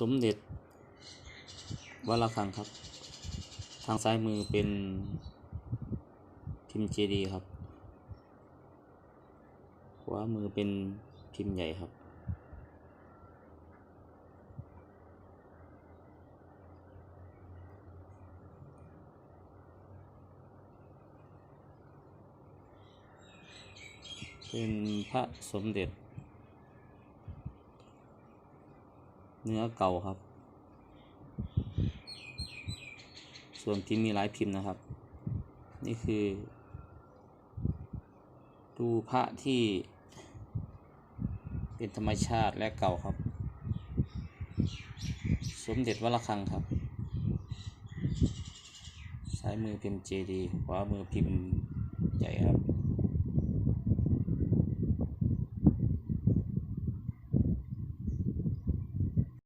สมเด็จวัดระฆังครับ ทางซ้ายมือเป็นพิมพ์เจดีครับ ขวามือเป็นพิมพ์ใหญ่ครับ เป็นพระสมเด็จ เนื้อเก่าครับ ส่วนพิมพ์มีหลายพิมพ์นะครับ นี่คือ ดูพระที่เป็นธรรมชาติและเก่าครับ สมเด็จวัดระฆังครับ ซ้ายมือพิมพ์เจดีขวามือพิมพ์